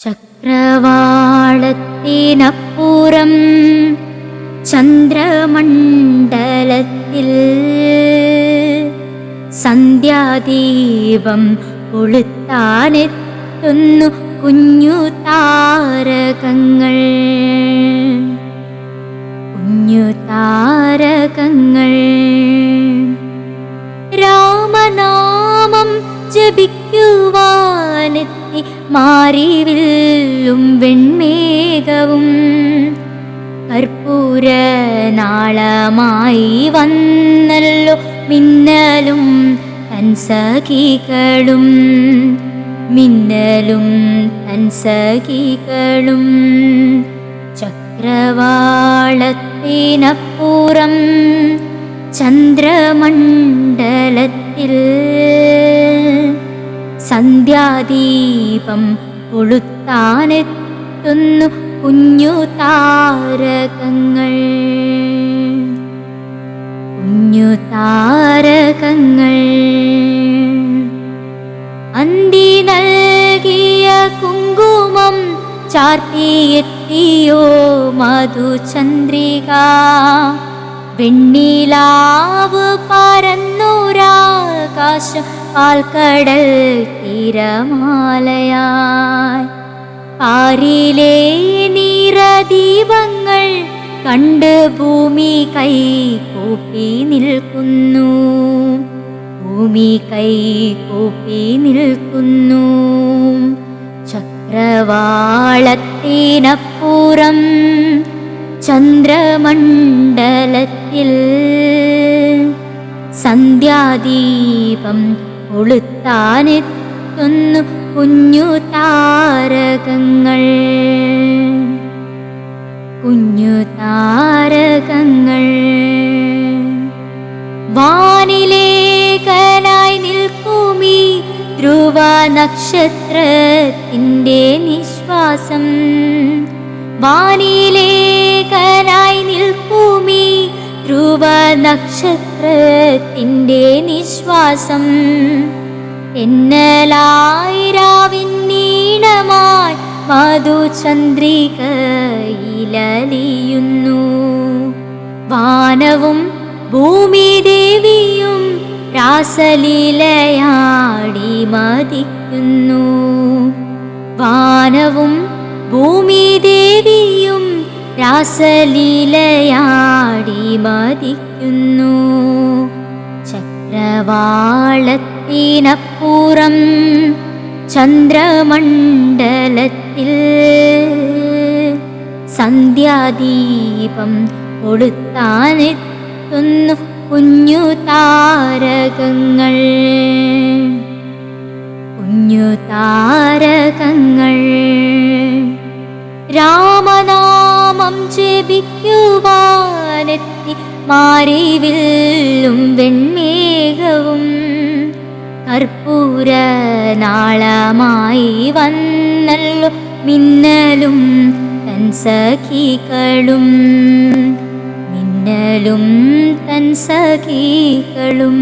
ചക്രവാളത്തിനപ്പുറം ചന്ദ്രമണ്ഡലത്തിൽ സന്ധ്യാദീപം കൊളുത്താനെത്തുന്നു കുഞ്ഞു താരകങ്ങൾ. കുഞ്ഞു താരകങ്ങൾ. രാമനാമം ജപിക്കുവാനെത്തി മാറിവില്ലും വെൺമേഘവും. കർപ്പൂര നാളമായി വന്നല്ലോ മിന്നലും തൻ സഖികളും. മിന്നലും തൻ സഖികളും. ചക്രവാളത്തിനപ്പുറം ചന്ദ്രമണ്ഡലത്തിൽ സന്ധ്യാദീപം കൊളുത്താനെത്തുന്നു കുഞ്ഞു താരകങ്ങൾ. കുഞ്ഞു താരകങ്ങൾ. അന്തി നൽകിയ കുങ്കുമം ചാർത്തിയെത്തിയോ മധുചന്ദ്രിക. വെണ്ണിലാവ് പരന്നൂരാകാശം പാൽക്കടൽ തിരമാലയായി പാരിലെ നീറദീപങ്ങൾ കണ്ട് ഭൂമി കൈ കൂപ്പി നിൽക്കുന്നു ഭൂമി കൈ കൂപ്പി നിൽക്കുന്നു ചക്രവാളത്തിനപ്പുറം ചന്ദ്രമണ്ഡലത്തിൽ സന്ധ്യാദീപം കൊളുത്താനെത്തുന്നു കുഞ്ഞു താരകങ്ങൾ. കുഞ്ഞു താരകങ്ങൾ. വാനിലേകനായി നിൽക്കുമീ ധ്രുവ നക്ഷത്രത്തിന്റെ നിശ്വാസം. ധ്രുവ നക്ഷത്രത്തിന്റെ നിശ്വാസം എന്നലായി രാവിൻ നീണമായി മധുചന്ദ്രികയിലലിയുന്നു. വാനവും ഭൂമി ദേവിയും രാസലീലയാടി മതിക്കുന്നു വാനവും ഭൂമി ദേവിയും രാസലീലയാടി മതിക്കുന്നു ചക്രവാളത്തിനപ്പുറം ചന്ദ്രമണ്ഡലത്തിൽ സന്ധ്യാദീപം കൊടുത്താനെത്തുന്നു കുഞ്ഞു താരകങ്ങൾ കുഞ്ഞു താരകങ്ങൾ രാമനാമം ജപിക്കുവാനെത്തി മാറിവില്ലും വെൺമേഘവും കർപ്പൂര നാളമായി വന്നല്ലോ മിന്നലും തൻ സഖികളും. മിന്നലും തൻ സഖികളും.